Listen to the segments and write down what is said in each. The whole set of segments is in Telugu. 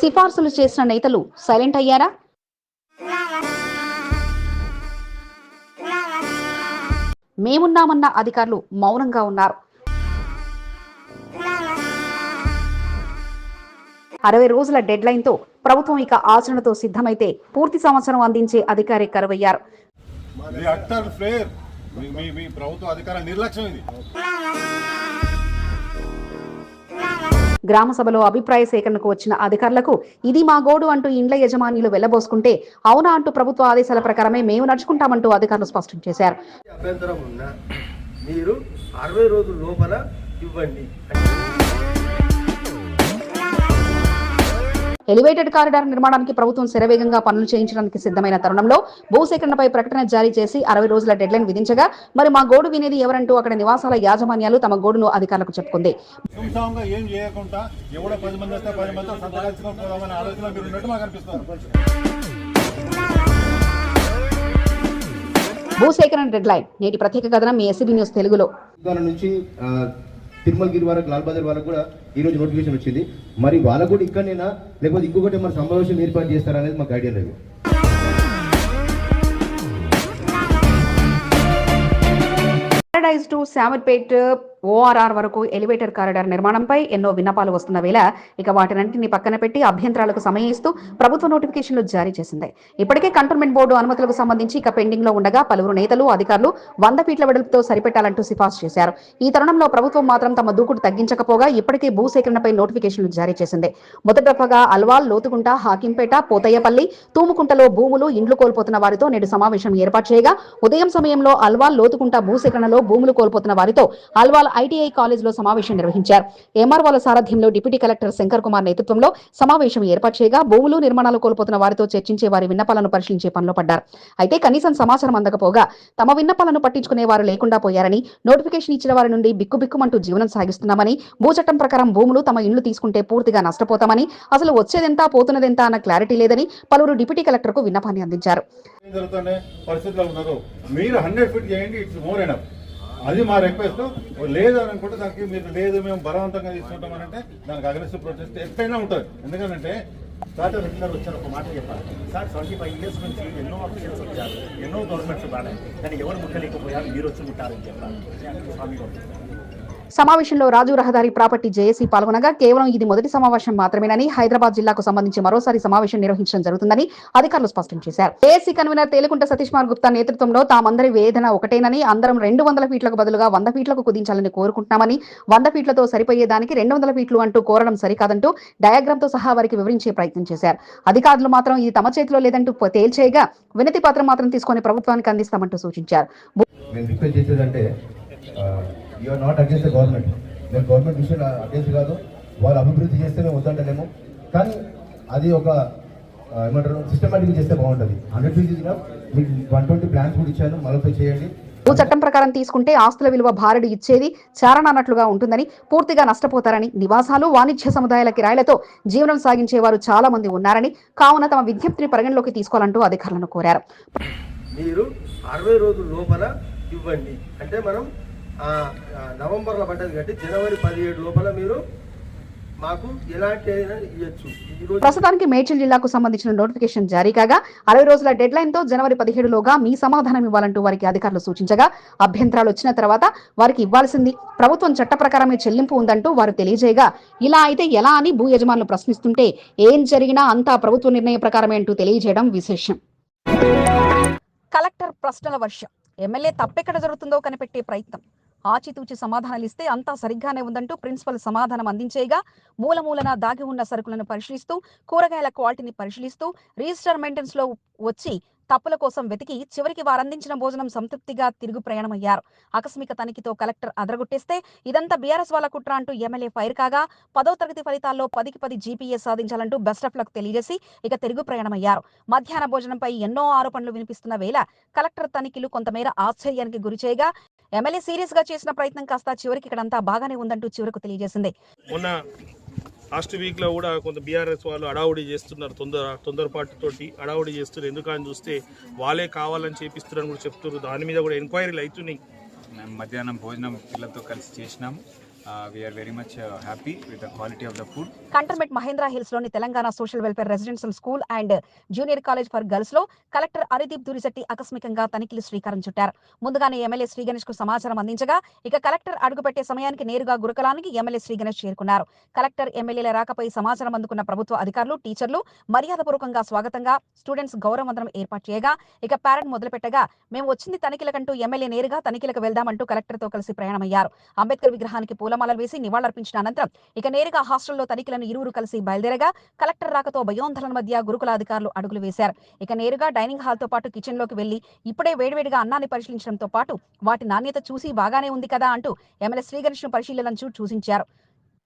సిఫార్సులు చేసిన నేతలు సైలెంట్ అయ్యారా? మేమున్నామన్న అధికారులు మౌనంగా ఉన్నారు. అరవై రోజుల డెడ్ లైన్తో ప్రభుత్వం ఇక ఆచరణతో సిద్ధమైతే పూర్తి సంవత్సరం అందించే అధికారి కరువయ్యారు. మీ ప్రభుత్వ అధికార నిర్లక్ష్యం ఇది. గ్రామ సభలో అభిప్రాయ సేకరణకు వచ్చిన అధికారులకు ఇది మా గోడు అంటూ ఇండ్ల యజమానులు వెళ్ళబోసుకుంటే అవునా అంటూ ప్రభుత్వ ఆదేశాల ప్రకారమే మేము నడుచుకుంటామంటూ అధికారులు స్పష్టం చేశారు. అభ్యంతరం మీరు అరవై రోజుల లోపల ఇవ్వండి ఎలివేటెడ్ కారిడార్ నిర్మాణానికి ప్రభుత్వం శరవేగంగా పనులు చేయించడానికి సిద్ధమైన తరుణంలో భూసేకరణపై ప్రకటన జారీ చేసి అరవై రోజుల డెడ్లైన్ విధించగా మరి మా గోడు వినేది ఎవరంటూ అక్కడ నివాసాల యాజమాన్యాలు తమ గోడును అధికారులకు చెప్పుకుంది. సుంసంగా ఏం చేయకుండా ఎవడో పది మంది వస్తే పది మంది సంతకాల్చుకొని పోదామనే ఆలోచన మీరు ఉన్నట్టు మాకు అనిపిస్తుంది. భూసేకరణ డెడ్లైన్ నేటి ప్రత్యేక కథనం మీ ఎస్సీబీ న్యూస్ తెలుగులో. నుంచి తిరుమలగిరి వరకు లాల్ బజార్ వరకు కూడా ఈ రోజు నోటిఫికేషన్ వచ్చింది. మరి వాళ్ళకు కూడా ఇక్కడనేనా? లేకపోతే ఇంకొకటి మన సమావేశం ఏర్పాటు చేస్తారా అనేది మాకు ఐడియా లేదు. పారడైజ్ టు శామర్పేట్ ఓఆర్ఆర్ వరకు ఎలివేటర్ కారిడార్ నిర్మాణంపై ఎన్నో విన్నపాలు వస్తున్న వేళ ఇక వాటినంటిని పక్కన పెట్టి అభ్యంతరాలకు సమయం ప్రభుత్వ నోటిఫికేషన్లు జారీ చేసింది. ఇప్పటికే కంటోన్మెంట్ బోర్డు అనుమతులకు సంబంధించి ఇక పెండింగ్లో ఉండగా పలువురు నేతలు అధికారులు వంద ఫీట్ల వెడల్పుతో సరిపెట్టాలంటూ సిఫార్సు చేశారు. ఈ తరుణంలో ప్రభుత్వం మాత్రం తమ దూకుడు తగ్గించకపోగా ఇప్పటికే భూసేకరణపై నోటిఫికేషన్లు జారీ చేసింది. మొదటి అల్వాల్ లోతుకుంట హాకింపేట పోతయ్యపల్లి తూముకుంటలో భూములు ఇండ్లు కోల్పోతున్న వారితో నేడు సమావేశం ఏర్పాటు చేయగా ఉదయం సమయంలో అల్వాల్ లోతుకుంట భూసేకరణలో భూములు కోల్పోతున్న వారితో అల్వాల్ ఐటీఐ కాలేజ్లో సమావేశం నిర్వహించారు. ఎంఆర్ఓల సారథ్యంలో డిప్యూటీ కలెక్టర్ శంకర్ కుమార్ నేతృత్వంలో సమావేశం ఏర్పాటు చేయగా భూములు నిర్మాణాలు కోల్పోతున్న వారితో చర్చించే వారి విన్నపాలను పరిశీలించే పనిలో పడ్డారు. అయితే కనీసం సమాచారం అందకపోగా తమ విన్నపాలను పట్టించుకునే వారు లేకుండా పోయారని నోటిఫికేషన్ ఇచ్చిన వారి నుండి బిక్కుబిక్కుమంటూ జీవనం సాగిస్తున్నామని భూచట్టం ప్రకారం భూములు తమ ఇండ్లు తీసుకుంటే పూర్తిగా నష్టపోతామని అసలు వచ్చేదెంత పోతున్నదెంత అన్న క్లారిటీ లేదని పలువురు డిప్యూటీ కలెక్టర్కు విన్నపాన్ని అందించారు. జరుగుతుండే మీరు హండ్రెడ్ ఫీట్ చేయండి ఇట్స్ మోర్ ఎనఫ్. అది మా రిక్వెస్ట్ లేదు అని అనుకుంటే దానికి మీరు లేదు మేము బలవంతంగా తీసుకుంటాం అని అంటే దానికి అగ్రెసివ్ ప్రొటెస్ట్ ఎట్లయినా ఉంటుంది. ఎందుకంటే తాత రెగ్యులర్ వచ్చారు ఒక మాట చెప్పాలి. సార్ ట్వంటీ ఫైవ్ ఇయర్స్ నుంచి ఎన్నో ఆఫీసర్స్ వచ్చారు ఎన్నో గవర్నమెంట్స్ బాగాయి కానీ ఎవరు ముట్టలేకపోయారు మీరు వచ్చి ముట్టారని చెప్పాలి. స్వామి సమావేశంలో రాజు రహదారి ప్రాపర్టీ జేఏసీ పాల్గొనగా కేవలం ఇది మొదటి సమావేశం మాత్రమేనని హైదరాబాద్ జిల్లాకు సంబంధించి మరోసారి సమావేశం నిర్వహించడం జరుగుతుందని అధికారులు స్పష్టం చేశారు. జేఏసీ కన్వీనర్ తేలికుంట సతీష్ కుమార్ గుప్తా నేతృత్వంలో తామందరి వేదన ఒకటేనని అందరం రెండు వందల ఫీట్లకు బదులుగా వంద ఫీట్లకు కుదించాలని కోరుకుంటున్నామని వంద ఫీట్లతో సరిపోయేదానికి రెండు వందల ఫీట్లు అంటూ కోరడం సరికాదంటూ డయాగ్రామ్తో సహా వారికి వివరించే ప్రయత్నం చేశారు. అధికారులు మాత్రం ఇది తమ చేతిలో లేదంటూ తేల్చేయగా వినతి పత్రం మాత్రం తీసుకొని ప్రభుత్వానికి అందిస్తామంటూ సూచించారు. You're not against the government మేము గవర్నమెంట్ విషయం అగేన్స్ట్ కాదు. వాళ్ళు అభివృద్ధి చేస్తే మేము వద్దంటలేము. కానీ అది ఒక ఏమంటారు సిస్టమేటిక్ చేస్తే బాగుంటుంది. హండ్రెడ్ ఫీట్ మీకు వన్ ట్వంటీ ప్లాన్స్ కూడా ఇచ్చాను. మళ్ళీ చేయండి. భూ చట్టం ప్రకారం తీసుకుంటే ఆస్తుల విలువ భారడు ఇచ్చేది చారణ అన్నట్లుగా ఉంటుందని పూర్తిగా నష్టపోతారని నివాసాలు వాణిజ్య సముదాయాల కిరాయిలతో జీవనం సాగించే వారు చాలా మంది ఉన్నారని కావున తమ విజ్ఞప్తిని పరిగణలోకి తీసుకోవాలంటూ అధికారులను కోరారు. మీరు అరవై రోజుల లోపల ఇవ్వండి. అంటే మనం నవంబర్లో పడ్డది కాబట్టి జనవరి పదిహేడు లోపల మీరు మాకు ఎలాంటి ఇవ్వచ్చు ప్రస్తుతానికి మేడ్చల్ జిల్లాకు సంబంధించిన నోటిఫికేషన్ జారీ కాగా అరవై రోజుల డెడ్ లైన్తో జనవరి పదిహేడులోగా మీ సమాధానం ఇవ్వాలంటూ వారికి అధికారులు సూచించగా అభ్యంతరాలు వచ్చిన తర్వాత వారికి ఇవ్వాల్సింది ప్రభుత్వం చట్ట ప్రకారమే చెల్లింపు ఉందంటూ వారు తెలియజేయగా ఇలా అయితే ఎలా అని భూ యజమానులు ప్రశ్నిస్తుంటే ఏం జరిగినా అంతా ప్రభుత్వ నిర్ణయం ప్రకారమే అంటూ తెలియజేయడం విశేషం. కలెక్టర్ ప్రశ్నల వర్షం. ఎమ్మెల్యే తప్పెక్కడ జరుగుతుందో కనిపెట్టే ప్రయత్నం. ఆచితూచి సమాధానాలు ఇస్తే అంతా సరిగ్గానే ఉందంటూ ప్రిన్సిపల్ సమాధానం అందించేయగా మూలమూలన దాగి ఉన్న సరుకులను పరిశీలిస్తూ కూరగాయల క్వాలిటీని పరిశీలిస్తూ రిజిస్టర్ మెయింటెనెన్స్లో వచ్చి తప్పుల కోసం వెతికి చివరికి వారందించిన భోజనం సంతృప్తిగా తిరుగు ప్రయాణమయ్యారు. ఆకస్మిక తనిఖీతో కలెక్టర్ అదరగొట్టేస్తే ఇదంతా బీఆర్ఎస్ వాళ్ళ కుట్ర అంటూ ఎమ్మెల్యే ఫైర్ కాగా పదో తరగతి ఫలితాల్లో పదికి పది జీపీఎస్ సాధించాలంటూ బెస్ట్ ఆఫ్ లక్ తెలియజేసి ఇక తిరుగు ప్రయాణమయ్యారు. మధ్యాహ్న భోజనంపై ఎన్నో ఆరోపణలు వినిపిస్తున్న వేళ కలెక్టర్ తనిఖీలు కొంతమేర ఆశ్చర్యానికి గురిచేయగా ఎమ్మెల్యే సీరియస్గా చేసిన ప్రయత్నం కాస్త చివరికి ఇక్కడంతా బాగానే ఉందంటూ చివరకు తెలియజేసింది. మొన్న లాస్ట్ వీక్లో కూడా కొంత బీఆర్ఎస్ వాళ్ళు అడావుడి చేస్తున్నారు తొందర తొందరపాటుతోటి అడావుడి చేస్తున్నారు. ఎందుకని చూస్తే వాళ్ళే కావాలని చేపిస్తున్నారని కూడా చెప్తున్నారు. దాని మీద కూడా ఎంక్వైరీలు అవుతున్నాయి. మేము మధ్యాహ్నం భోజనం పిల్లలతో కలిసి చేసినాము. Uh, we cantonment Mahendra హిల్స్లోని Telangana social welfare residential school and junior college for గర్ల్స్లో collector Arideep Durishetty ఆకస్మికంగా తనిఖీలు శ్రీకారం చుట్టారు. ముందుగానే ఎమ్మెల్యే శ్రీ గణేష్కు సమాచారం అందించగా ఇక కలెక్టర్ అడుగుపెట్టే సమయానికి నేరుగా గురుకులానికి ఎమ్మెల్యే శ్రీ గణేష్ చేరుకున్నారు. కలెక్టర్ ఎమ్మెల్యేల రాకపై సమాచారం అందుకున్న ప్రభుత్వ అధికారులు టీచర్లు మర్యాదపూర్వకంగా స్వాగతంగా స్టూడెంట్స్ గౌరవవందనం ఏర్పాటు చేయగా ఇక ప్యారెడ్ మొదలుపెట్టగా మేము వచ్చింది తనిఖీలకంటూ ఎమ్మెల్యే నేరుగా తనిఖీలకు వెళ్దామంటూ కలెక్టర్తో కలిసి ప్రయాణమయ్యారు. అంబేద్కర్ విగ్రహానికి పూల పూలమాలలు వేసి నివాళులర్పించిన అనంతరం ఇక నేరుగా హాస్టల్లో తనిఖీలను ఇరువురు కలిసి బయలుదేరగా కలెక్టర్ రాకతో భయోందోళన మధ్య గురుకుల అధికారులు అడుగులు వేశారు. ఇక నేరుగా డైనింగ్ హాల్తో పాటు కిచెన్లోకి వెళ్ళి ఇప్పుడే వేడివేడిగా అన్నాన్ని పరిశీలించడంతో పాటు వాటి నాణ్యత చూసి బాగానే ఉంది కదా అంటూ ఎమ్మెల్యే శ్రీగణేష్ను పరిశీలన చూసించారు.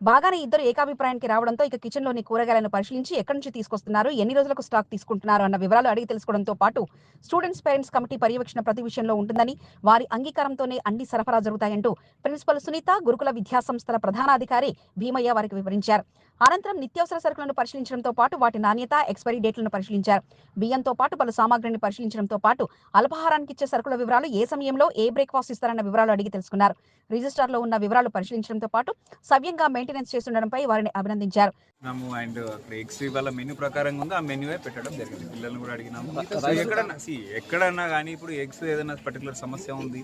బాగానే ఇద్దరు ఏకాభిప్రాయానికి రావడంతో ఇక కిచెన్లోని కూరగాయలను పరిశీలించి ఎక్కడి నుంచి తీసుకొస్తున్నారు ఎన్ని రోజులకు స్టాక్ తీసుకుంటున్నారు అన్న వివరాలు అడిగి తెలుసుకోవడంతో పాటు స్టూడెంట్స్ పేరెంట్స్ కమిటీ పర్యవేక్షణ ప్రతి విషయంలో ఉంటుందని వారి అంగీకారంతోనే అన్ని సరఫరా జరుగుతాయంటూ ప్రిన్సిపల్ సునీత గురుకుల విద్యా సంస్థల ప్రధానాధికారి భీమయ్య వారికి వివరించారు. అనంతరం నిత్యావసర సరుకులను పరిశీలించడంతో పాటు వాటి నాణ్యత ఎక్స్పైరీ డేట్లను పరిశీలించారు. బియ్యంతో పాటు పలు సామాగ్రిని పరిశీలించడంతో పాటు అల్పాహారానికి ఇచ్చే సరుకుల వివరాలు ఏ సమయంలో ఏ బ్రేక్ఫాస్ట్ ఇస్తారన్న వివరాలు అడిగి తెలుసుకున్నారు. రిజిస్టార్లో ఉన్న వివరాలు పరిశీలించడంతో పాటు సవ్యంగా మెయింటెనెన్స్ చేస్తుండడంపై వారిని అభినందించారు. మేము అండ్ అక్కడ ఎగ్స్ వాళ్ళ మెనూ ప్రకారంగా ఉంది ఆ మెనూవే పెట్టడం జరిగింది. పిల్లల్ని కూడా అడిగినాము. ఎక్కడన్నా సి ఎక్కడన్నా కానీ ఇప్పుడు ఎగ్స్ ఏదైనా పర్టికులర్ సమస్య ఉంది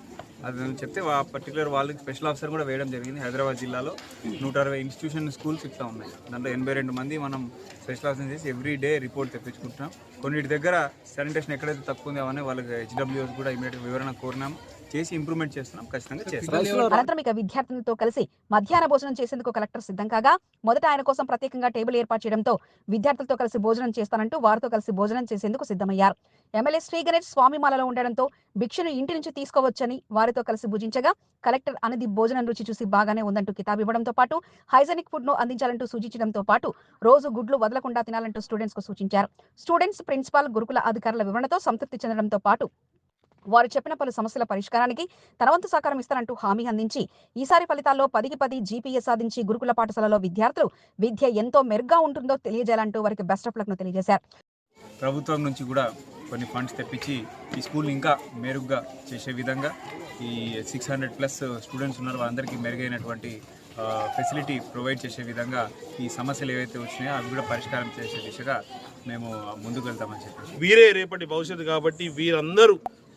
అది చెప్తే ఆ పర్టికులర్ వాళ్ళకి స్పెషల్ ఆఫీసర్ కూడా వేయడం జరిగింది హైదరాబాద్ జిల్లాలో. నూట అరవై ఇన్స్టిట్యూషన్ స్కూల్స్ ఇట్లా ఉన్నాయి. దాంట్లో ఎనభై రెండు మంది మనం స్పెషల్ ఆఫీసర్ చేసి ఎవ్రీ డే రిపోర్ట్ తెప్పించుకుంటున్నాం. కొన్నిటి దగ్గర శానిటేషన్ ఎక్కడైతే తక్కువ ఉంది అవన్నీ వాళ్ళకి హెచ్డబ్ల్యూఎస్ కూడా ఇమీడియట్గా వివరణ కోరినాం. చేసి ఇంప్రూవ్మెంట్ చేస్తున్నాం ఖచ్చితంగా చేస్తాం. అనంతరం ఇక విద్యార్థులతో కలిసి మధ్యాహ్న భోజనం చేసేందుకు కలెక్టర్ సిద్ధం కాగా మొదట ఆయన కోసం ప్రత్యేకంగా టేబుల్ ఏర్పాటు చేయడంతో విద్యార్థులతో కలిసి భోజనం చేస్తానంటూ వారితో కలిసి భోజనం చేసేందుకు సిద్ధమయ్యారు. ఎమ్మెల్యే శ్రీ గణేష్ స్వామిమాలలో ఉండడంతో భిక్షను ఇంటి నుంచి తీసుకోవచ్చని వారితో కలిసి భుజించగా కలెక్టర్ అనేది భోజనం రుచి చూసి బాగానే ఉందంటూ కితాబ్ ఇవ్వడంతో పాటు హైజెనిక్ ఫుడ్ను అందించాలంటూ సూచించడంతో పాటు రోజు గుడ్లు వదలకుండా తినాలంటూ స్టూడెంట్స్కు సూచించారు. స్టూడెంట్స్ ప్రిన్సిపాల్ గురుకుల అధికారుల వివరణతో సంతృప్తి చెందడంతో పాటు వారు చెప్పిన పలు సమస్యల పరిష్కారానికి తన వంతు సహకారం ఇస్తారంటూ హామీ అందించి ఈసారి ఫలితాల్లో పదికి పది జీపీఏ సాధించి గురుకుల పాఠశాలలో విద్యార్థులు విద్య ఎంతో మెరుగ్గా ఉంటుందో తెలియజేయాలంటూ వారికి బెస్ట్ ఆఫ్ లక్ను తెలియజేశారు. ప్రభుత్వం నుంచి కూడా కొన్ని ఫండ్స్ తెప్పించి ఈ స్కూల్ ఇంకా మెరుగ్గా చేసే విధంగా ఈ సిక్స్ హండ్రెడ్ ప్లస్ స్టూడెంట్స్ ఉన్నారు వాళ్ళందరికీ మెరుగైనటువంటి ఫెసిలిటీ ప్రొవైడ్ చేసే విధంగా ఈ సమస్యలు ఏవైతే వచ్చినాయో అవి కూడా పరిష్కారం చేసే దిశగా మేము ముందుకు వెళ్తామని చెప్పేసి. వీరే రేపటి భవిష్యత్తు కాబట్టి వీరందరూ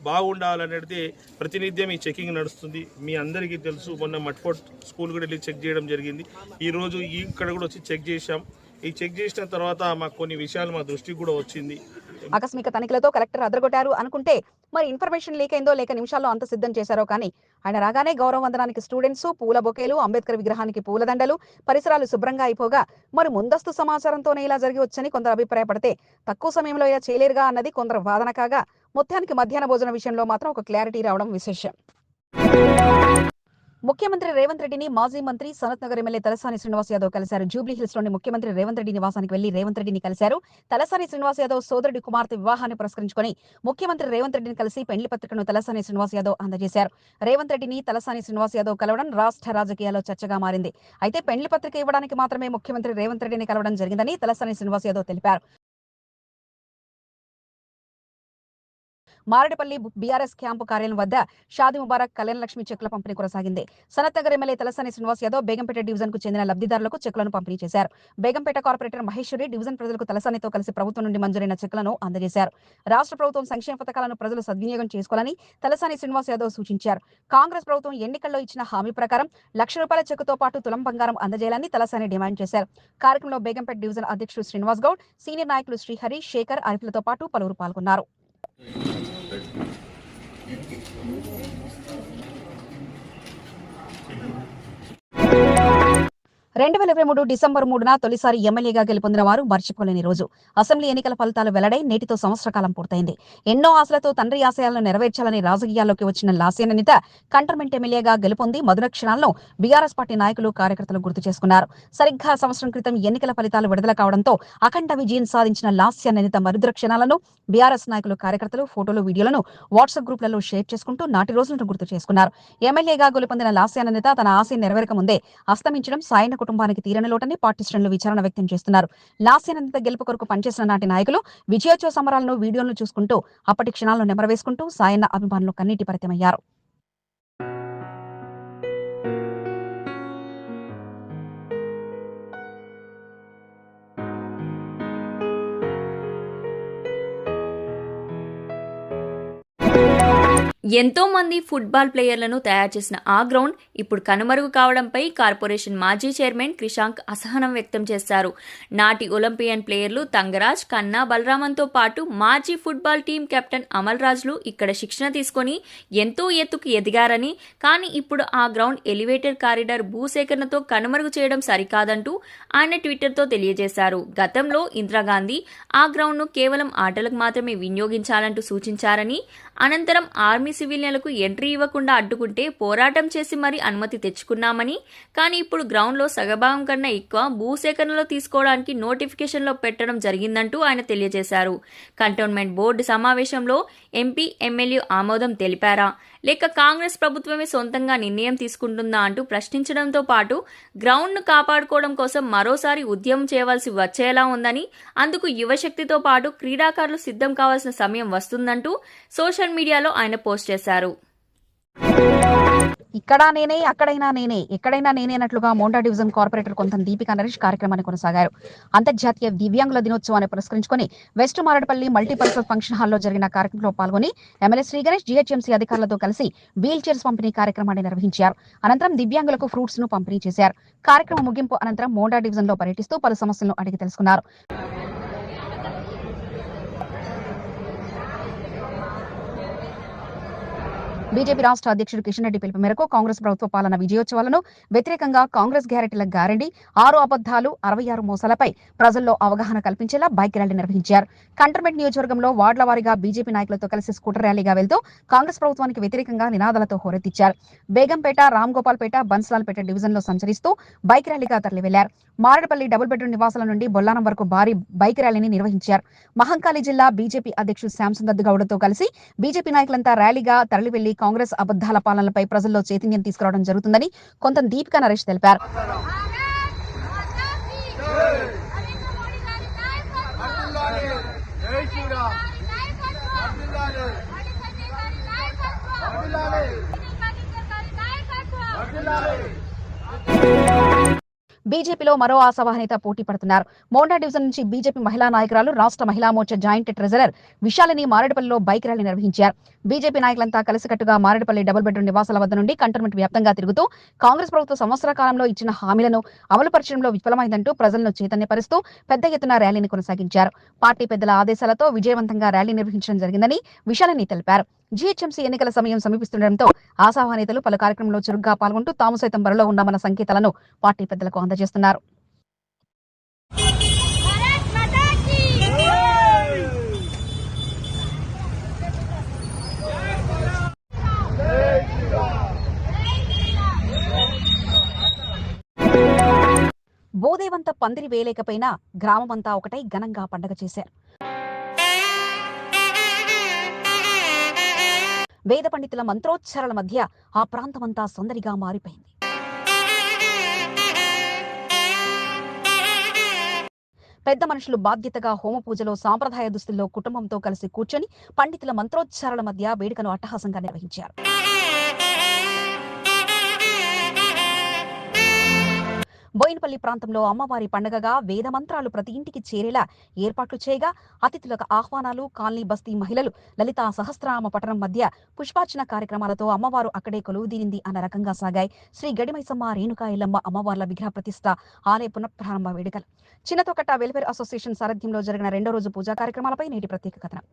బాగుండాలనేది ప్రతినిత్యం ఈ చెకింగ్ నడుస్తుంది. మీ అందరికీ తెలుసు మొన్న మట్కోట్ స్కూల్ కూడా వెళ్ళి చెక్ చేయడం జరిగింది. ఈరోజు ఇక్కడ కూడా వచ్చి చెక్ చేశాం. ఈ చెక్ చేసిన తర్వాత మాకు కొన్ని విషయాలు మా దృష్టికి కూడా వచ్చింది. ఆకస్మిక తనిఖీలతో కలెక్టర్ అదరగొట్టారు అనుకుంటే మరి ఇన్ఫర్మేషన్ లీక్ అయిందో లేక నిమిషాల్లో అంత సిద్ధం చేశారో కానీ ఆయన రాగానే గౌరవ వందనానికి స్టూడెంట్స్ పూల బొకేలు అంబేద్కర్ విగ్రహానికి పూలదండలు పరిసరాలు శుభ్రంగా అయిపోగా మరి ముందస్తు సమాచారంతోనే ఇలా జరిగి వచ్చని కొందరు అభిప్రాయపడితే తక్కువ సమయంలో ఇలా చేయలేరుగా అన్నది కొందరు వాదన కాగా మొత్తానికి మధ్యాహ్న భోజన విషయంలో మాత్రం ఒక క్లారిటీ రావడం విశేషం. ముఖ్యమంత్రి రేవంత్ రెడ్డిని మాజీ మంత్రి సనత్ నగర్ ఎమ్మెల్యే తలసాని శ్రీనివాస్ యాదవ్ కలిశారు. జూబ్లీ హిల్స్లోని ముఖ్యమంత్రి రేవంత్ రెడ్డి నివాసానికి వెళ్ళి రేవంత్ రెడ్డిని కలిశారు. తలసాని శ్రీనివాస్ యాదవ్ సోదరుడి కుమార్తె వివాహాన్ని పురస్కరించుకొని ముఖ్యమంత్రి రేవంత్ రెడ్డిని కలిసి పెండ్లి పత్రికను తలసాని శ్రీనివాస్ యాదవ్ అందజేశారు. రేవంత్ రెడ్డిని తలసాని శ్రీనివాస్ యాదవ్ కలవడం రాష్ట్ర రాజకీయాల్లో చర్చగా మారింది. అయితే పెండ్లి పత్రిక ఇవ్వడానికి మాత్రమే ముఖ్యమంత్రి రేవంత్ రెడ్డిని కలవడం జరిగిందని తలసాని శ్రీనివాస్ యాదవ్ తెలిపారు. మారేడుపల్లి బీఆర్ఎస్ క్యాంపు కార్యాలయం వద్ద షాది ముబారక్ కళ్యాణ లక్ష్మి చెక్కుల పంపిణీ కొనసాగింది. సనత్నగర్ ఎమ్మెల్యే తలసాని శ్రీనివాస్ యాదవ్ బేగంపేట డివిజన్కు చెందిన లబ్ధిదారులకు చెక్కులను పంపిణీ చేశారు. బేగంపేట కార్పొరేటర్ మహేశ్వరి డివిజన్ ప్రజలకు తలసానితో కలిసి ప్రభుత్వం నుండి మంజూరైన చెక్కులను అందజేశారు. రాష్ట్ర ప్రభుత్వం సంక్షేమ పథకాలను ప్రజలు సద్వినియోగం చేసుకోవాలని తలసాని శ్రీనివాస్ యాదవ్ సూచించారు. కాంగ్రెస్ ప్రభుత్వం ఎన్నికల్లో ఇచ్చిన హామీ ప్రకారం లక్ష రూపాయల చెక్కుతో పాటు తులం బంగారం అందజేయాలని తలసాని డిమాండ్ చేశారు. కార్యక్రమంలో బేగంపేట డివిజన్ అధ్యక్షుడు శ్రీనివాస్ గౌడ్ సీనియర్ నాయకులు శ్రీహరి శేఖర్ అరిఫ్లతో పాటు పలువురు పాల్గొన్నారు. Thank you. రెండు వేల ఇరవై మూడు డిసెంబర్ మూడున తొలిసారి ఎమ్మెల్యేగా గెలుపొందిన వారు మర్చిపోలేని రోజు. అసెంబ్లీ ఎన్నికల ఫలితాలు వెల్లడై నేటితో సంవత్సర కాలం పూర్తయింది. ఎన్నో ఆశలతో తండ్రి ఆశయాలను నెరవేర్చాలని రాజకీయాల్లోకి వచ్చిన లాసేన నేత కంటర్మెంట్ ఎమ్మెల్యేగా గెలుపొంది మధుర క్షణాలను బీఆర్ఎస్ పార్టీ నాయకులు కార్యకర్తలు గుర్తు చేసుకున్నారు. సరిగ్గా సంవత్సరం క్రితం ఎన్నికల ఫలితాలు విడుదల కావడంతో అఖండ విజయం సాధించిన లాస్య నేత మరుద్ర క్షణాలను బీఆర్ఎస్ నాయకులు కార్యకర్తలు ఫోటోలు వీడియోలను వాట్సాప్ గ్రూప్లలో షేర్ చేసుకుంటూ నాటి రోజులను గుర్తు చేసుకున్నారు. ఎమ్మెల్యేగా గెలుపొందిన లాస్యాన నేత తన ఆశయం నెరవేరక ముందే అస్తమించడం సాయన కుటుంబానికి తీరని లోటని పార్టీ విచారణ వ్యక్తం చేస్తున్నారు. లాస్యనంత గెలుపు కొరకు పనిచేసిన నాటి నాయకులు విజయోత్సవ సమరాలను వీడియోలను చూసుకుంటూ అప్పటి క్షణాలను నెమరవేసుకుంటూ సాయన్న అభిమానులు కన్నీటి పరితమయ్యారు. ఎంతోమంది ఫుట్బాల్ ప్లేయర్లను తయారు చేసిన ఆ గ్రౌండ్ ఇప్పుడు కనుమరుగు కావడంపై కార్పొరేషన్ మాజీ చైర్మన్ క్రిషాంక్ అసహనం వ్యక్తం చేశారు. నాటి ఒలింపియన్ ప్లేయర్లు తంగరాజ్ కన్నా బలరామన్తో పాటు మాజీ ఫుట్బాల్ టీం కెప్టెన్ అమల్ రాజ్లు ఇక్కడ శిక్షణ తీసుకొని ఎంతో ఎత్తుకు ఎదిగారని కానీ ఇప్పుడు ఆ గ్రౌండ్ ఎలివేటెడ్ కారిడార్ భూసేకరణతో కనుమరుగు చేయడం సరికాదంటూ ఆయన ట్విట్టర్తో తెలియజేశారు. గతంలో ఇందిరాగాంధీ ఆ గ్రౌండ్ను కేవలం ఆటలకు మాత్రమే వినియోగించాలంటూ సూచించారని అనంతరం ఆర్మీ సివిలియన్లకు ఎంట్రీ ఇవ్వకుండా అడ్డుకుంటే పోరాటం చేసి మరీ అనుమతి తెచ్చుకున్నామని కానీ ఇప్పుడు గ్రౌండ్లో సగభాగం కన్నా ఎక్కువ భూసేకరణలో తీసుకోవడానికి నోటిఫికేషన్లో పెట్టడం జరిగిందంటూ ఆయన తెలియజేశారు. కంటోన్మెంట్ బోర్డు సమావేశంలో ఎంపీ ఎమ్మెల్యే ఆమోదం తెలిపారా? లేక కాంగ్రెస్ ప్రభుత్వమే సొంతంగా నిర్ణయం తీసుకుంటుందా అంటూ ప్రశ్నించడంతో పాటు గ్రౌండ్ను కాపాడుకోవడం కోసం మరోసారి ఉద్యమం చేయవలసి వచ్చేలా ఉందని అందుకు యువశక్తితో పాటు క్రీడాకారులు సిద్ధం కావాల్సిన సమయం వస్తుందంటూ సోషల్ మీడియాలో ఆయన పోస్ట్ చేశారు. ఇక్కడ నేనే అక్కడైనా నేనే ఎక్కడైనా నేనే అన్నట్లుగా మోండా డివిజన్ కార్పొరేటర్ కొంత దీపికా నరేష్ కార్యక్రమాన్ని కొనసాగారు. అంతర్జాతీయ దివ్యాంగుల దినోత్సవాన్ని పురస్కరించుకొని వెస్ట్ మారడపల్లి మల్టీపర్పస్ ఫంక్షన్ హాల్లో జరిగిన కార్యక్రమంలో పాల్గొని ఎమ్మెల్యే శ్రీ గణేష్ జీహెచ్ఎంసీ అధికారులతో కలిసి వీల్ చైర్స్ పంపిణీ కార్యక్రమాన్ని నిర్వహించారు. అనంతరం దివ్యాంగులకు ఫ్రూట్స్ను పంపిణీ చేశారు. కార్యక్రమం ముగింపు అనంతరం మోండా డివిజన్లో పర్యటిస్తూ పలు సమస్యలను అడిగి తెలుసుకున్నారు. బీజేపీ రాష్ట్ర అధ్యక్షుడు కిషన్ రెడ్డి పిలుపు మేరకు కాంగ్రెస్ ప్రభుత్వ పాలన విజయోత్సవాలను వ్యతిరేకంగా కాంగ్రెస్ గ్యారెంటీల గ్యారంటీ ఆరు అబద్దాలు అరవై ఆరు మోసాలపై ప్రజల్లో అవగాహన కల్పించేలా బైక్ ర్యాలీ నిర్వహించారు. కంటర్మెంట్ నియోజకవర్గంలో వార్డుల వారీగా బీజేపీ నాయకులతో కలిసి స్కూటర్ ర్యాలీగా వెళ్తూ కాంగ్రెస్ ప్రభుత్వానికి వ్యతిరేకంగా నినాదాలతో హోరెత్తిచ్చారు. బేగంపేట రామ్ గోపాల్పేట బన్స్లాల్పేట డివిజన్లో సంచరిస్తూ బైక్ ర్యాలీగా తరలి వెళ్ళారు మారేడుపల్లి డబుల్ బెడ్రూమ్ నివాసాల నుండి బొల్లానం వరకు భారీ బైక్ ర్యాలీని నిర్వహించారు. మహంకాళి జిల్లా బీజేపీ అధ్యక్షుడు శ్యాంసుందర్ గౌడతో కలిసి బీజేపీ నాయకులంతా ర్యాలీగా తరలి వెళ్ళి కాంగ్రెస్ అబద్దాల పాలనపై ప్రజల్లో చైతన్యం తీసుకురావడం జరుగుతుందని కొంత దీపికా నరేష్ తెలిపారు. బీజేపీలో మరో ఆశావాహిత పోటీ పడుతున్నారు. మోండా డివిజన్ నుంచి బీజేపీ మహిళా నాయకురాలు రాష్ట్ర మహిళా మోర్చా జాయింట్ ట్రెజరర్ విశాలిని మారేడుపల్లిలో బైక్ ర్యాలీ నిర్వహించారు. బీజేపీ నాయకులంతా కలిసికట్టుగా మారేడుపల్లి డబుల్ బెడ్రూమ్ నివాసాల వద్ద నుండి కంటోన్మెంట్ వ్యాప్తంగా తిరుగుతూ కాంగ్రెస్ ప్రభుత్వ సంవత్సర కాలంలో ఇచ్చిన హామీలను అమలుపరచడంలో విఫలమైందంటూ ప్రజలను చైతన్యపరుస్తూ పెద్ద ఎత్తున ర్యాలీని కొనసాగించారు. పార్టీ పెద్దల ఆదేశాలతో విజయవంతంగా ర్యాలీ నిర్వహించడం జరిగిందని విశాలిని తెలిపారు. జీహెచ్ఎంసీ ఎన్నికల సమయం సమీపిస్తుండటంతో ఆశావాహనేతలు పలు కార్యక్రమంలో చురుగ్గా పాల్గొంటూ తాము సైతం బరిలో ఉన్నామన్న సంకేతాలను పార్టీ పెద్దలకు అందజేస్తున్నారు. బోదేవంత పందిరి వేయలేకపోయినా గ్రామమంతా ఒకటై ఘనంగా పండగ చేశారు. వేద పండితుల మంత్రోచ్చారాల మధ్య ఆ ప్రాంతమంతా సందడిగా మారిపోయింది. పెద్ద మనుషులు బాధ్యతగా హోమ పూజలో సాంప్రదాయ దుస్తుల్లో కుటుంబంతో కలిసి కూర్చొని పండితుల మంత్రోచ్చారాల మధ్య వేడుకను అట్టహాసంగా నిర్వహించారు. బోయినపల్లి ప్రాంతంలో అమ్మవారి పండగగా వేద మంత్రాలు ప్రతి ఇంటికి చేరేలా ఏర్పాట్లు చేయగా అతిథులకు ఆహ్వానాలు కాలనీ బస్తీ మహిళలు లలితా సహస్రనామ పఠనం మధ్య పుష్పార్చన కార్యక్రమాలతో అమ్మవారు అక్కడే కొలువుదీరింది అన్న రకంగా సాగాయి. శ్రీ గడిమైసమ్మ రేణుకాయలమ్మ అమ్మవార్ల విగ్రహ ప్రతిష్ట ఆలయ పునఃప్రారంభ వేడుకలు. చిన్నతోకట్ట వెల్ఫేర్ అసోసియేషన్ సారథ్యంలో జరిగిన రెండో రోజు పూజా కార్యక్రమాలపై నేటి ప్రత్యేక కథనం.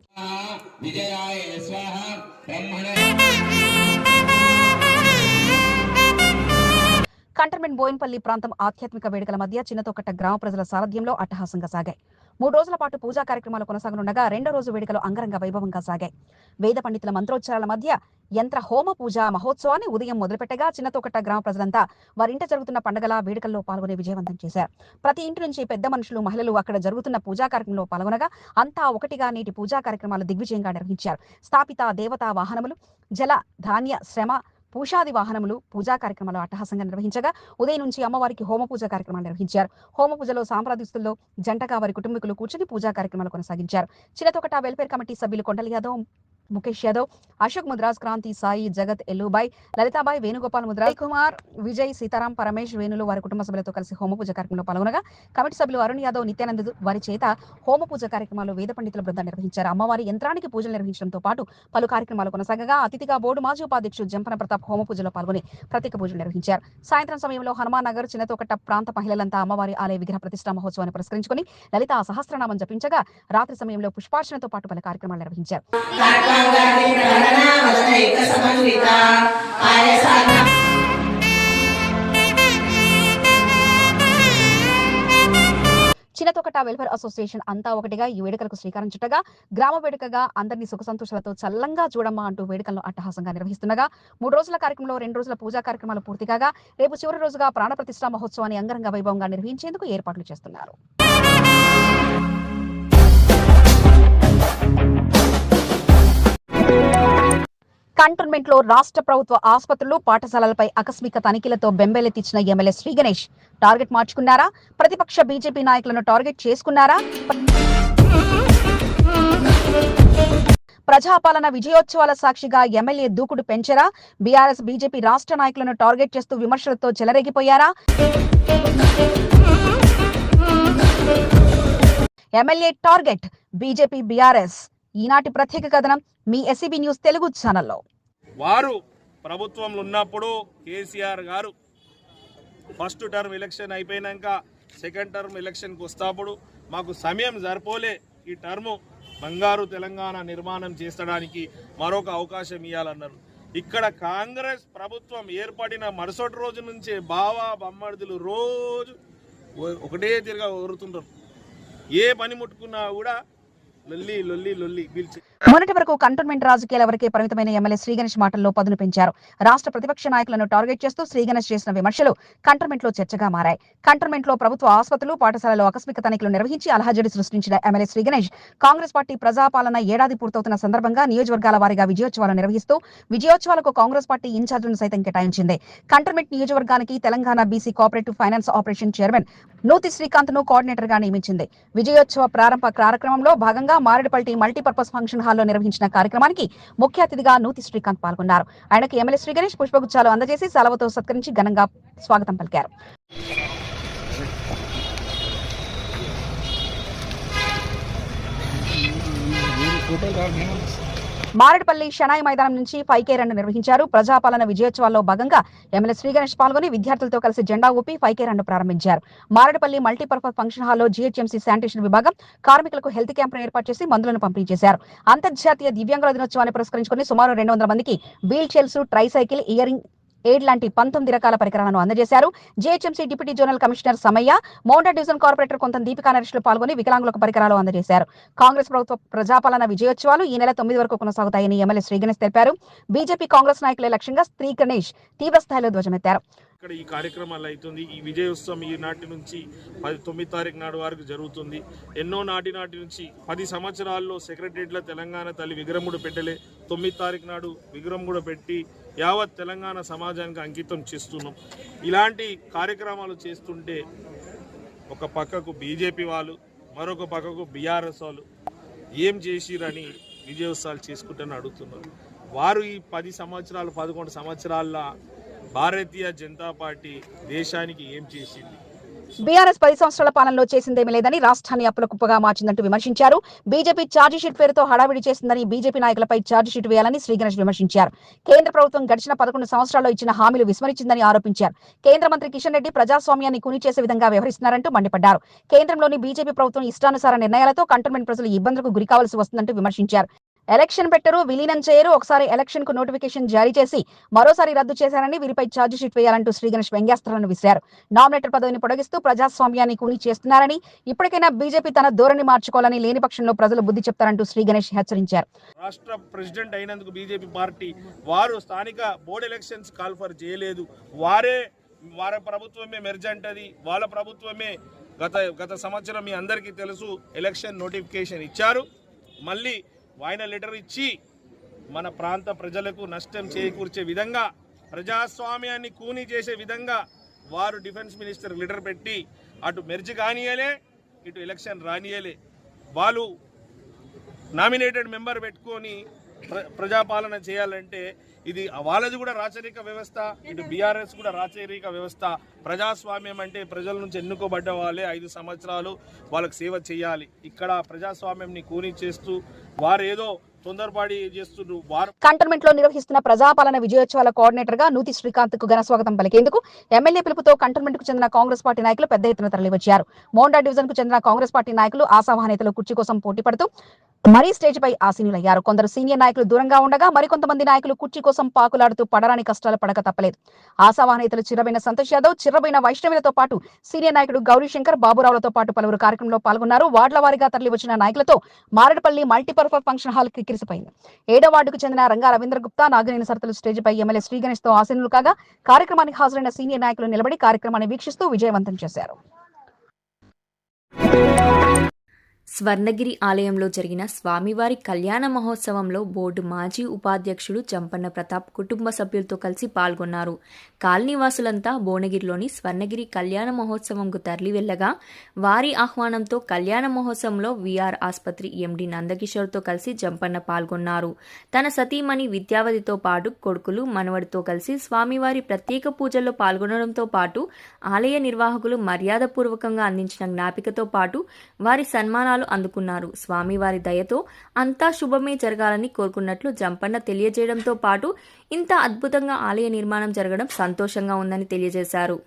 కంటర్మెంట్ బోయిన్పల్లి ప్రాంతం ఆధ్యాత్మిక వేడుకల మధ్య చిన్నతోకట్ట గ్రామ ప్రజల సారథ్యంలో అట్టహాసంగా సాగాయి. మూడు రోజుల పాటు పూజా కార్యక్రమాలు కొనసాగనుండగా రెండో రోజు వేడుకలు అంగరంగ వైభవంగా సాగాయి. వేద పండితుల మంత్రోచ్చారాల మధ్య యంత్ర హోమ పూజ మహోత్సవాన్ని ఉదయం మొదలుపెట్టగా చిన్నతోకట్ట గ్రామ ప్రజలంతా వారింట జరుగుతున్న పండుగల వేడుకల్లో పాల్గొనే విజయవంతం చేశారు. ప్రతి ఇంటి నుంచి పెద్ద మనుషులు మహిళలు అక్కడ జరుగుతున్న పూజా కార్యక్రమంలో పాల్గొనగా అంతా ఒకటిగా నేటి పూజా కార్యక్రమాలు దిగ్విజయంగా నిర్వహించారు. స్థాపిత దేవతా వాహనములు జల ధాన్య శ్రమ పూషాది వాహనములు పూజా కార్యక్రమాలు అట్టహాసంగా నిర్వహించగా ఉదయం నుంచి అమ్మవారికి హోమ పూజ కార్యక్రమాలు నిర్వహించారు. హోమ పూజలో సాంప్రదిస్తుల్లో జంటగా వారి కుటుంబీకులు కూర్చుని పూజా కార్యక్రమాలు కొనసాగించారు. చిన్నతొకట వెల్ఫేర్ కమిటీ సభ్యులు కొండల యాదవ్ ముఖేష్ యాదవ్ అశోక్ ముద్రాజ్ క్రాంతి సాయి జగత్ ఎల్లుబాయ్ లలితాబాయ్ వేణుగోపాల్ ముద్రాయ్ కుమార్ విజయ్ సీతారాం పరమేష్ వేణులు వారి కుటుంబ సభ్యులతో కలిసి హోమ పూజ కార్యక్రమంలో పాల్గొనగా కమిటీ సభ్యులు అరుణ్ యాదవ్ నిత్యానంద్ వారి చేత హోమ పూజ కార్యక్రమాలు వేద పండితుల బృందం నిర్వహించారు. అమ్మవారి యంత్రానికి పూజలు నిర్వహించడంతో పాటు పలు కార్యక్రమాలు కొనసాగగా అతిథిగా బోర్డు మాజీ ఉపాధ్యక్షుడు జంపన ప్రతాప్ హోమ పూజలో పాల్గొని ప్రత్యేక పూజలు నిర్వహించారు. సాయంత్రం సమయంలో హనుమాన్ నగర్ చిన్నతోకట్ట ప్రాంత మహిళలంతా అమ్మవారి ఆలయ విగ్రహ ప్రతిష్టా మహోత్సవాన్ని పురస్కరించుకుని లలిత సహస్రనామం జపించగా రాత్రి సమయంలో పుష్పార్చనతో పాటు పలు కార్యక్రమాలు నిర్వహించారు. చిన్నతొకట వెల్ఫేర్ అసోసియేషన్ అంతా ఒకటిగా ఈ వేడుకలకు శ్రీకారం చుట్టగా గ్రామ వేడుకగా అందరినీ సుఖ సంతోషాలతో చల్లంగా చూడమ్మా అంటూ వేడుకలను అట్టహాసంగా నిర్వహిస్తుండగా మూడు రోజుల కార్యక్రమంలో రెండు రోజుల పూజా కార్యక్రమాలు పూర్తి కాగా రేపు చివరి రోజుగా ప్రాణ ప్రతిష్టా మహోత్సవాన్ని అంగరంగ వైభవంగా నిర్వహించేందుకు ఏర్పాట్లు చేస్తున్నారు. కంటోన్మెంట్లో రాష్ట్ర ప్రభుత్వ ఆసుపత్రులు పాఠశాలలపై ఆకస్మిక తనిఖీలతో బెంబేలెత్తిచ్చిన ఎమ్మెల్యే శ్రీ గణేష్. టార్గెట్ మార్చుకున్నారా? ప్రతిపక్ష బీజేపీ నాయకులను టార్గెట్ చేసుకున్నారా? ప్రజాపాలన విజయోత్సవాల సాక్షిగా ఎమ్మెల్యే దూకుడు పెంచరా? బీఆర్ఎస్ బీజేపీ రాష్ట్ర నాయకులను టార్గెట్ చేస్తూ విమర్శలతో చెలరేగిపోయారా? MLA target BJP BRS. ఈనాటి ప్రత్యేక కథనం మీ ఎస్సీబీ న్యూస్ తెలుగు ఛానల్లో. వారు ప్రభుత్వంలో ఉన్నప్పుడు KCR garu first term election అయిపోయినాక సెకండ్ టర్మ్ ఎలక్షన్కి వస్తాప్పుడు మాకు సమయం సరిపోలే. ఈ టర్ము బంగారు తెలంగాణ నిర్మాణం చేసడానికి మరొక అవకాశం ఇవ్వాలన్నారు ఇక్కడ కాంగ్రెస్ ప్రభుత్వం ఏర్పడిన మరుసటి రోజు నుంచే బావా బమ్మడిదులు రోజు ఒకటే తిరిగా కోరుతుంటారు ఏ పని ముట్టుకున్నా కూడా లొల్లి లొల్లి లొల్లి పిలిచి మొన్నటి వరకు కంటోన్మెంట్ రాజకీయాల వరకే పరిమితమైన ఎమ్మెల్యే శ్రీ గణేష్ మాటల్లో పదును పెంచారు. రాష్ట్ర ప్రతిపక్ష నాయకులను టార్గెట్ చేస్తూ శ్రీగణేష్ చేసిన విమర్శలు కంటోన్మెంట్లో చర్చగా మారాయి. కంటోన్మెంట్లో ప్రభుత్వ ఆసుపత్రులు పాఠశాలలో ఆకస్మిక తనిఖీలు నిర్వహించి అలహజడి సృష్టించిన ఎమ్మెల్యే శ్రీ గణేష్ కాంగ్రెస్ పార్టీ ప్రజాపాలన ఏడాది పూర్తవుతున్న సందర్భంగా నియోజకవర్గాల వారీగా విజయోత్సవాలు నిర్వహిస్తూ విజయోత్సవాలకు కాంగ్రెస్ పార్టీ ఇన్ఛార్జీలను సైతం కేటాయించింది. కంటోన్మెంట్ నియోజకవర్గానికి Telangana BC cooperative finance operation chairman Nuthi శ్రీకాంత్ను కోఆర్డినేటర్గా నియమించింది. విజయోత్సవ ప్రారంభ కార్యక్రమంలో భాగంగా మారేడుపల్లి మల్టీపర్పస్ ఫంక్షన్ హాల్లో నిర్వహించిన కార్యక్రమానికి ముఖ్య అతిథిగా నూతి శ్రీకాంత్ పాల్గొన్నారు. ఆయనకు ఎమ్మెల్యే శ్రీ గణేష్ పుష్పగుచ్చాలు అందజేసి సెలవుతో సత్కరించి ఘనంగా స్వాగతం పలికారు. మారేడుపల్లి షనాయి మైదానం నుంచి ఫైవ్ కే నిర్వహించారు. ప్రజాపాలన విజయోత్సవాల్లో భాగంగా ఎమ్మెల్యే శ్రీ గణేష్ పాల్గొని విద్యార్థులతో కలిసి జెండా ఊపి ఫైవ్ ప్రారంభించారు. మారేడుపల్లి మల్టీపర్పస్ ఫంక్షన్ హాల్లో జీహెచ్ఎంసీ శానిటేషన్ విభాగం కార్మికులకు హెల్త్ క్యాంపును ఏర్పాటు చేసి మందులను పంపిణీ చేశారు. అంతర్జాతీయ దివ్యాంగుల దినోత్సవాన్ని పురస్కరించుకుని సుమారు రెండు వందల మందికి wheel chairs tricycle hearing aid లాంటి పంతొమ్మిది రకాల పరికరాలను అందజేశారు. GHMC deputy zonal commissioner Samaiah Monda division corporator Kontha Deepika నరేష్లు పాల్గొని వికలాంగులకు పరికరాలు అందజేశారు. కాంగ్రెస్ ప్రభుత్వ ప్రజాపాలన విజయోత్సవాలు ఈ నెల తొమ్మిది వరకు కొనసాగుతాయని ఎమ్మెల్యే శ్రీగణేష్ తెలిపారు. బీజేపీ కాంగ్రెస్ నాయకులే లక్ష్యంగా స్త్రీ గణేష్ తీవ్ర స్థాయిలో ధ్వజమెత్తారు. ఇక్కడ ఈ కార్యక్రమాలు అవుతుంది ఈ విజయోత్సవం ఈ నాటి నుంచి పది తొమ్మిది తారీఖు నాడు వరకు జరుగుతుంది. ఎన్నో నాటి నాటి నుంచి పది సంవత్సరాల్లో సెక్రటరియట్లో తెలంగాణ తల్లి విగ్రహం కూడా పెట్టలే. తొమ్మిది తారీఖు నాడు విగ్రహం కూడా పెట్టి యావత్ తెలంగాణ సమాజానికి అంకితం చేస్తున్నాం. ఇలాంటి కార్యక్రమాలు చేస్తుంటే ఒక పక్కకు బీజేపీ వాళ్ళు మరొక పక్కకు బీఆర్ఎస్ వాళ్ళు ఏం చేసిరని విజయోత్సవాలు చేసుకుంటారని అడుగుతున్నారు. వారు ఈ పది సంవత్సరాలు పదకొండు సంవత్సరాల భారతీయ జనతా పార్టీ దేశానికి ఏం చేసింది? బీఆర్ఎస్ పది సంవత్సరాల పాలనలో చేసిందేమీ లేదని రాష్ట్రాన్ని అప్పుల కుప్పగా మార్చిందంటూ విమర్శించారు. బీజేపీ ఛార్జిషీట్ పేరుతో హడావిడి చేసిందని బీజేపీ నాయకులపై ఛార్జిషీట్ వేయాలని శ్రీగణేష్ విమర్శించారు. కేంద్ర ప్రభుత్వం గడిచిన పదకొండు సంవత్సరాల్లో ఇచ్చిన హామీలు విస్మరించిందని ఆరోపించారు. కేంద్ర మంత్రి కిషన్ రెడ్డి ప్రజాస్వామ్యాన్ని కూని చేసే విధంగా వ్యవహరిస్తున్నారంటూ మండిపడ్డారు. కేంద్రంలోని బీజేపీ ప్రభుత్వం ఇష్టానుసార నిర్ణయాలతో కంటోన్మెంట్ ప్రజలు ఇబ్బందులకు గురి కావాల్సి వస్తుందంటూ విమర్శించారు. ఎలక్షన్ పెట్టరు విలీనం చేయరు. ఒకసారి ఎలక్షన్కు నోటిఫికేషన్ జారీ చేసి మరోసారి రద్దు చేశారని వీరిపై ఛార్జ్ షీట్ వేయాలంటూ శ్రీగణేష్ వ్యంగ్యాస్త్రాలను విసిరారు. నామినేటర్ పదవిని పొడిగిస్తూ ప్రజాస్వామ్యాన్ని కూని చేస్తున్నారని ఇప్పటికైనా బీజేపీ తన ధోరణి మార్చుకోవాలని లేని పక్షంలో ప్రజలు బుద్ధి చెప్తారంటూ శ్రీగణేష్ హెచ్చరించారు. రాష్ట్ర ప్రెసిడెంట్ అయినందుకు బీజేపీ పార్టీ వారు స్థానిక బోర్డు ఎలక్షన్స్ కాల్ఫర్ చేయలేదు. వారే వారి ప్రభుత్వమే మెర్జెంట్ అది. వాళ్ళ ప్రభుత్వమే గత గత సంవత్సరం మీ అందరికీ తెలుసు ఎలక్షన్ నోటిఫికేషన్ ఇచ్చారు. మళ్ళీ వాయిన లెటర్ ఇచ్చి మన ప్రాంత ప్రజలకు నష్టం చేకూర్చే విధంగా ప్రజాస్వామ్యాన్ని కూని చేసే విధంగా వారు డిఫెన్స్ మినిస్టర్ లెటర్ పెట్టి అటు మెర్జ్ కానియలే ఇటు ఎలక్షన్ రానియలే. వాళ్ళు నామినేటెడ్ మెంబర్ పెట్టుకొని ప్రజాపాలన చేయాలంటే ఇది వాళ్ళది కూడా రాచరిక వ్యవస్థ ఇటు బీఆర్ఎస్ కూడా రాచరిక వ్యవస్థ. ప్రజాస్వామ్యం అంటే ప్రజల నుంచి ఎన్నుకోబడ్డ వాళ్ళే ఐదు సంవత్సరాలు వాళ్ళకి సేవ చేయాలి. ఇక్కడ ప్రజాస్వామ్యంని కూని చేస్తూ వారేదో తొందరపాడి కంటోన్మెంట్లో నిర్వహిస్తున్న ప్రజాపాలన విజయోత్సవాల కోఆర్డినేటర్గా నూతి శ్రీకాంత్కు ఘనస్వాగతం పలికేందుకు ఎమ్మెల్యే పిలుపుతో కంటోన్మెంట్కు చెందిన కాంగ్రెస్ పార్టీ నాయకులు పెద్ద ఎత్తున తరలివచ్చారు. మోండా డివిజన్కు చెందిన కాంగ్రెస్ పార్టీ నాయకులు ఆశావహ కుర్చీ కోసం పోటీ పడుతూ మరీ స్టేజ్ పై ఆసీనులయ్యారు. కొందరు సీనియర్ నాయకులు దూరంగా ఉండగా మరికొంతమంది నాయకులు కుర్చీ కోసం పాకులాడుతూ పడరాని కష్టాలు పడక తప్పలేదు. ఆశావాహనేతలు చిరబైన సంతోష్ యాదవ్ చిరబైన వైష్ణవులతో పాటు సీనియర్ నాయకుడు గౌరీశంకర్ బాబురావులతో పాటు పలువురు కార్యక్రమంలో పాల్గొన్నారు. వార్డుల వారీగా తరలి వచ్చిన నాయకులతో Maredpally multipurpose function hall cricket కిక్కిరిసిపోయింది ఏడో వార్డుకు చెందిన రంగా రవీంద్ర గుప్తా నాగినేని సరతలు స్టేజ్పై ఎమ్మెల్యే శ్రీ గణేష్తో ఆశీనులు కాగా కార్యక్రమానికి హాజరైన సీనియర్ నాయకులు నిలబడి కార్యక్రమాన్ని వీక్షిస్తూ విజయవంతం చేశారు. స్వర్ణగిరి ఆలయంలో జరిగిన స్వామివారి కళ్యాణ మహోత్సవంలో బోర్డు మాజీ ఉపాధ్యక్షుడు చంపన్న ప్రతాప్ కుటుంబ సభ్యులతో కలిసి పాల్గొన్నారు. కాలనీవాసులంతా భువనగిరిలోని స్వర్ణగిరి కళ్యాణ మహోత్సవంకు తరలి వెళ్ళగా వారి ఆహ్వానంతో కళ్యాణ మహోత్సవంలో విఆర్ ఆసుపత్రి ఎండి నందకిషోర్తో కలిసి జంపన్న పాల్గొన్నారు. తన సతీమణి విద్యావతితో పాటు కొడుకులు మనవడితో కలిసి స్వామివారి ప్రత్యేక పూజల్లో పాల్గొనడంతో పాటు ఆలయ నిర్వాహకులు మర్యాదపూర్వకంగా అందించిన జ్ఞాపికతో పాటు వారి సన్మానాలు అందుకున్నారు. స్వామివారి దయతో అంతా శుభమే జరగాలని కోరుకున్నట్లు జంపన్న తెలియజేయడంతో పాటు ఇంత అద్భుతంగా ఆలయ నిర్మాణం జరగడం సంతోషంగా ఉందని తెలియజేశారు.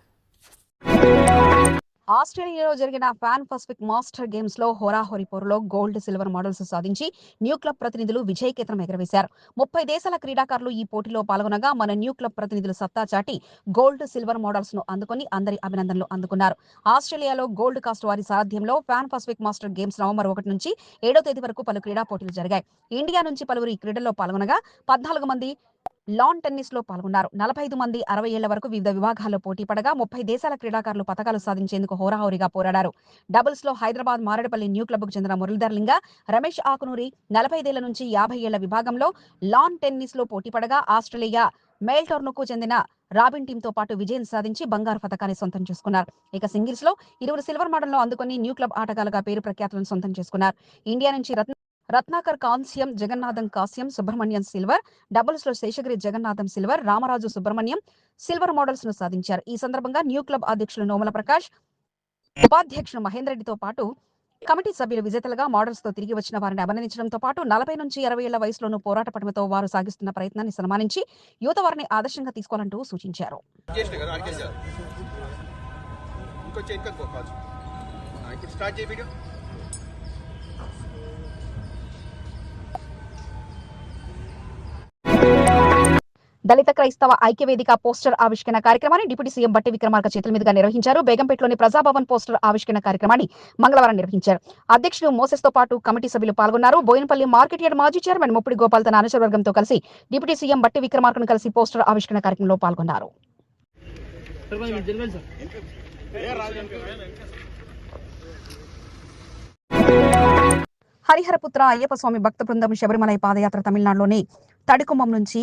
ఆస్ట్రేలియాలో జరిగిన ఫ్యాన్ పసిఫిక్ మాస్టర్ గేమ్స్లో హోరాహోరీ పోరులో గోల్డ్ సిల్వర్ మెడల్స్ సాధించి న్యూ క్లబ్ ప్రతినిధులు విజయకేతనం ఎగరవేశారు. ముప్పై దేశాల క్రీడాకారులు ఈ పోటీలో పాల్గొనగా మన న్యూ క్లబ్ ప్రతినిధులు సత్తా చాటి గోల్డ్ సిల్వర్ మోడల్స్ను అందుకుని అందరి అభినందనలు అందుకున్నారు. ఆస్ట్రేలియాలో గోల్డ్ కాస్ట్ వారి సారథ్యంలో pan pacific master games November ఒకటి నుంచి ఏడో తేదీ వరకు పలు క్రీడా పోటీలు జరిగాయి. ఇండియా నుంచి పలువురు ఈ క్రీడల్లో పాల్గొనగా పద్నాలుగు మంది లాన్ టెన్నిస్లో పాల్గొన్నారు. నలభై ఐదు మంది అరవై ఏళ్ళ వరకు వివిధ విభాగాల్లో పోటీ పడగా ముప్పై దేశాల క్రీడాకారులు పథకాలు సాధించేందుకు హోరాహోరీగా పోరాడారు. డబుల్స్లో హైదరాబాద్ మారేడుపల్లి న్యూ క్లబ్కు చెందిన మురళీధర్ లింగ రమేష్ ఆకునూరి నలభై ఐదేళ్ళ నుంచి యాభై ఏళ్ళ విభాగంలో లాన్ టెన్నిస్లో పోటీ పడగా ఆస్ట్రేలియా మెల్టోర్నుకు చెందిన రాబిన్ టీమ్తో పాటు విజయం సాధించి బంగారు పథకాన్ని సొంతం చేసుకున్నారు. ఇక సింగిల్స్లో ఇరువురు సిల్వర్ మెడల్ అందుకుని న్యూ క్లబ్ ఆటగాలుగా పేరు ప్రఖ్యాతులను సొంతం చేసుకున్నారు. ఇండియా నుంచి రత్న రత్నాకర్ కాంస్యం జగన్నాథం కాస్యం సుబ్రహ్మణ్యం సిల్వర్ డబుల్స్లో శేషగిరి జగన్నాథం సిల్వర్ రామరాజు సుబ్రహ్మణ్యం సిల్వర్ మోడల్స్ను సాధించారు. ఈ సందర్భంగా న్యూ క్లబ్ అధ్యక్షులు నోమల ప్రకాష్ ఉపాధ్యక్షులు మహేందర్ రెడ్డితో పాటు కమిటీ సభ్యులు విజేతలుగా మోడల్స్తో తిరిగి వచ్చిన వారిని అభినందించడంతో పాటు నలభై నుంచి ఇరవై ఏళ్ళ వయసులోనూ పోరాట పటిమతో వారు సాగిస్తున్న ప్రయత్నాన్ని సన్మానించి యువత వారిని ఆదర్శంగా తీసుకోవాలంటూ సూచించారు. దళిత క్రైస్తవ ఐక్యవేదిక పోస్టర్ ఆవిష్కరణ కార్యక్రమాన్ని డిప్యూటీ సీఎం బట్టి విక్రమార్క చేతుల మీదుగా నిర్వహించారు. బేగంపేటలోని ప్రజాభవన్ పోస్టర్ ఆవిష్కరణ కార్యక్రమాన్ని మంగళవారం నిర్వహించారు. అధ్యక్షులు మోసెస్తో పాటు కమిటీ సభ్యులు పాల్గొన్నారు. బోయినపల్లి మార్కెట్ యార్డ్ మాజీ చైర్మన్ ముప్పిడి గోపాల్ తన అనుచరవర్గంతో కలిసి డిప్యూటీ సీఎం బట్టి విక్రమార్కను కలిసి పోస్టర్ ఆవిష్కరణ కార్యక్రమంలో పాల్గొన్నారు. హరిహరపుత్ర అయ్యప్ప స్వామి భక్త బృందం శబరిమలై పాదయాత్ర తమిళనాడులోని తడికుంభం నుంచి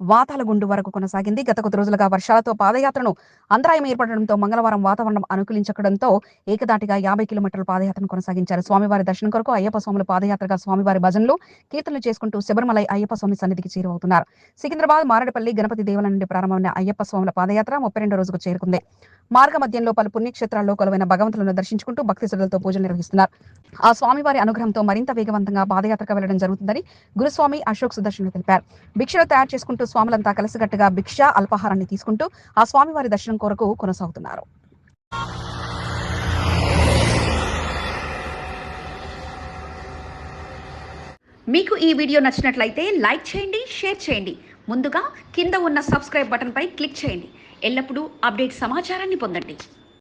వాతాలగుండు వరకు కొనసాగింది. గత కొద్ది రోజులుగా వర్షాలతో పాదయాత్రను అంతరాయం ఏర్పడడంతో మంగళవారం వాతావరణం అనుకూలించడంతో ఏకదాటిగా యాభై కిలోమీటర్ల పాదయాత్రను కొనసాగించారు. స్వామివారి దర్శనం కొరకు అయ్యప్ప స్వాములు పాదయాత్రగా స్వామివారి భజనలు కీర్తనలు చేసుకుంటూ శబరిమలై అయ్యప్ప స్వామి సన్నిధికి చేరువవుతున్నారు. సికింద్రాబాద్ మారడపల్లి గణపతి దేవుల నుండి ప్రారంభమైన అయ్యప్ప స్వాముల పాదయాత్ర ముప్పై రెండో రోజుకు చేరుకుంది. మార్గ మధ్యంలో పలు పుణ్యక్షేత్రాల్లో కొలువైన భగవంతులను దర్శించుకుంటూ భక్తి శ్రద్ధలతో పూజలు నిర్వహిస్తున్నారు. ఆ స్వామివారి అనుగ్రహంతో మరింత వేగవంతంగా పాదయాత్రకు వెళ్ళడం జరుగుతుందని గురుస్వామి అశోక్ సుదర్శన్ తెలిపారు. భిక్షలు తయారు చేసుకుంటూ స్వాములంతా కలిసికట్టుగా భిక్ష అల్పాహారాన్ని తీసుకుంటూ ఆ స్వామివారి దర్శనం కొరకు కొనసాగుతున్నారు. మీకు ఈ వీడియో నచ్చినట్లయితే లైక్ చేయండి షేర్ చేయండి. ముందుగా కింద ఉన్న సబ్స్క్రైబ్ బటన్పై క్లిక్ చేయండి. ఎల్లప్పుడూ అప్డేట్ సమాచారాన్ని పొందండి.